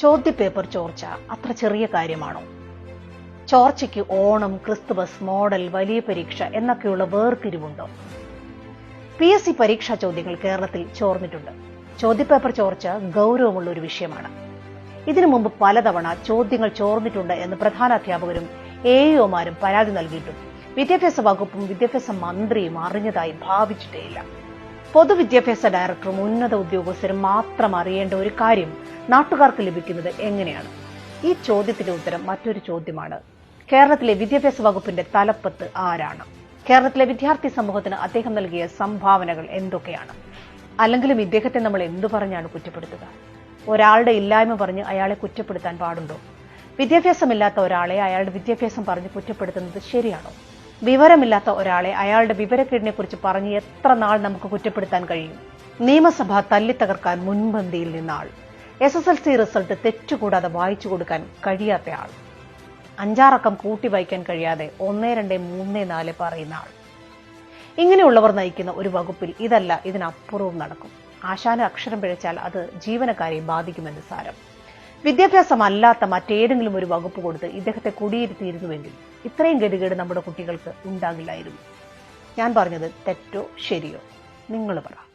ചോദ്യപേപ്പർ ചോർച്ച അത്ര ചെറിയ കാര്യമാണോ? ചോർച്ചയ്ക്ക് ഓണം ക്രിസ്തുമസ് മോഡൽ വലിയ പരീക്ഷ എന്നൊക്കെയുള്ള വേർതിരിവുണ്ടോ? പി എസ് സി പരീക്ഷാ ചോദ്യങ്ങൾ കേരളത്തിൽ ചോർന്നിട്ടുണ്ട്. ചോദ്യപേപ്പർ ചോർച്ച ഗൗരവമുള്ള ഒരു വിഷയമാണ്. ഇതിനു മുമ്പ് പലതവണ ചോദ്യങ്ങൾ ചോർന്നിട്ടുണ്ട് എന്ന് പ്രധാന അധ്യാപകരും എ ഒമാരും പരാതി നൽകിയിട്ടും വിദ്യാഭ്യാസ വകുപ്പും വിദ്യാഭ്യാസ മന്ത്രിയും അറിഞ്ഞതായി ഭാവിച്ചിട്ടേയില്ല. പൊതുവിദ്യാഭ്യാസ ഡയറക്ടറും ഉന്നത ഉദ്യോഗസ്ഥരും മാത്രം അറിയേണ്ട ഒരു കാര്യം നാട്ടുകാർക്ക് ലഭിക്കുന്നത് എങ്ങനെയാണ്? ഈ ചോദ്യത്തിന്റെ ഉത്തരം മറ്റൊരു ചോദ്യമാണ്. കേരളത്തിലെ വിദ്യാഭ്യാസ വകുപ്പിന്റെ തലപ്പത്ത് ആരാണ്? കേരളത്തിലെ വിദ്യാർത്ഥി സമൂഹത്തിന് അദ്ദേഹം നൽകിയ സംഭാവനകൾ എന്തൊക്കെയാണ്? അല്ലെങ്കിലും ഇദ്ദേഹത്തെ നമ്മൾ എന്തു പറഞ്ഞാണ് കുറ്റപ്പെടുത്തുക? ഒരാളുടെ ഇല്ലായ്മ പറഞ്ഞ് അയാളെ കുറ്റപ്പെടുത്താൻ പാടുണ്ടോ? വിദ്യാഭ്യാസമില്ലാത്ത ഒരാളെ അയാളുടെ വിദ്യാഭ്യാസം പറഞ്ഞ് കുറ്റപ്പെടുത്തുന്നത് ശരിയാണോ? വിവരമില്ലാത്ത ഒരാളെ അയാളുടെ വിവരക്കേടിനെ കുറിച്ച് പറഞ്ഞ് എത്ര നാൾ നമുക്ക് കുറ്റപ്പെടുത്താൻ കഴിയും? നിയമസഭ തല്ലിത്തകർക്കാൻ മുൻപന്തിയിൽ നിന്നാൾ. S S L C result തെറ്റുകൂടാതെ വായിച്ചു കൊടുക്കാൻ കഴിയാത്ത ആൾ. അഞ്ചാറക്കം കൂട്ടി വായിക്കാൻ കഴിയാതെ ഒന്നേ രണ്ട് മൂന്നേ നാല് പറയുന്ന ആൾ. ഇങ്ങനെയുള്ളവർ നയിക്കുന്ന ഒരു വകുപ്പിൽ ഇതല്ല ഇതിനപ്പുറവും നടക്കും. ആശാന അക്ഷരം പിഴച്ചാൽ അത് ജീവനക്കാരെ ബാധിക്കുമെന്ന് സാരം. വിദ്യാഭ്യാസമല്ലാത്ത മറ്റേതെങ്കിലും ഒരു വകുപ്പ് കൊടുത്ത് ഇദ്ദേഹത്തെ കുടിയിരുത്തിയിരുന്നുവെങ്കിൽ ഇത്രയും ഗതികേട് നമ്മുടെ കുട്ടികൾക്ക് ഉണ്ടാകില്ലായിരുന്നു. ഞാൻ പറഞ്ഞത് തെറ്റോ ശരിയോ? നിങ്ങൾ പറ.